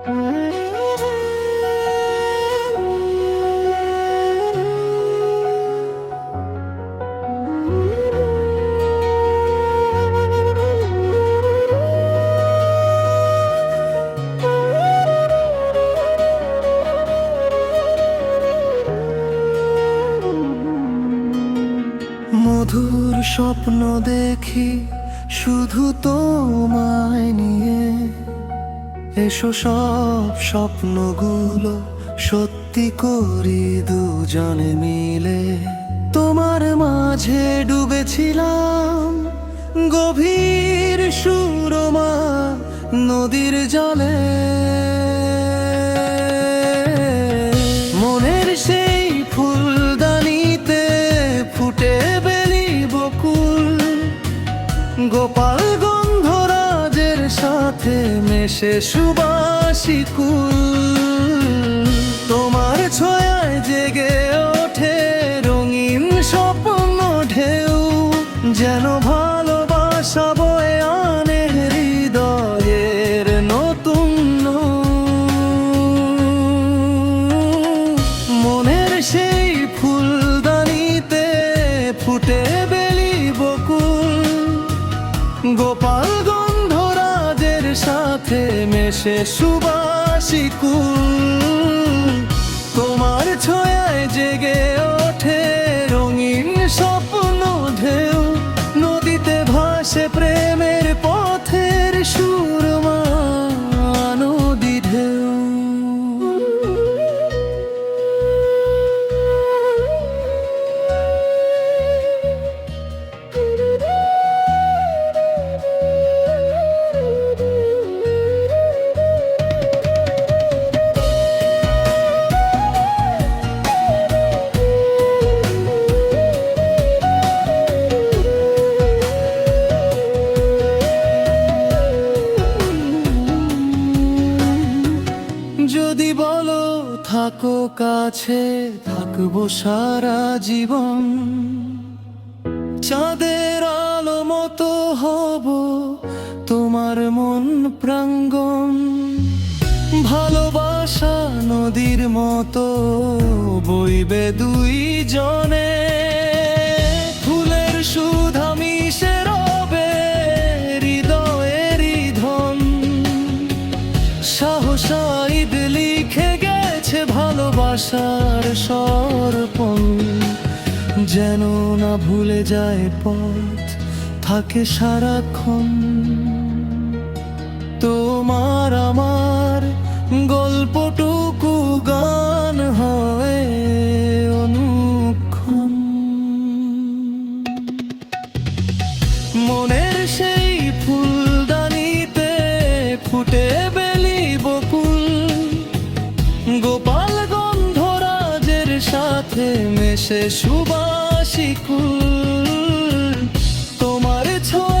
মধুর স্বপ্ন দেখি শুধু তোমায় নিয়ে। এসো সব স্বপ্নগুলো সত্যি করি দুজনে মিলে। তোমার মাঝে ডুবেছিলাম গভীর সুরমা নদীর জলে। সাথে মেশে সুবাসিকুল তোমার ছয়ায় জেগে ওঠে রঙিন স্বপ্ন ঢেউ। যেন ভালোবাসা বয়ে আনে হৃদয়ের নতুন মনের সেই ফুলদানিতে ফুটে বেলি বকুল। গোপাল গন্ধরাজের সাথে মেশে সুবাসিকুল তোমার ছয়ায় জেগে থাকো কাছে, থাকব সারা জীবন। চাঁদের আলো মতো হব তোমার মন প্রাঙ্গন ভালোবাসা নদীর মতো বইবে দুই জনে। ভালোবাসার সর্পণ যেন না ভুলে যায় পথ থাকে সারাক্ষণ। তোমার আমার গল্পটুকু সাথে মেশে সুবাসিকুল তোমার ছয়ে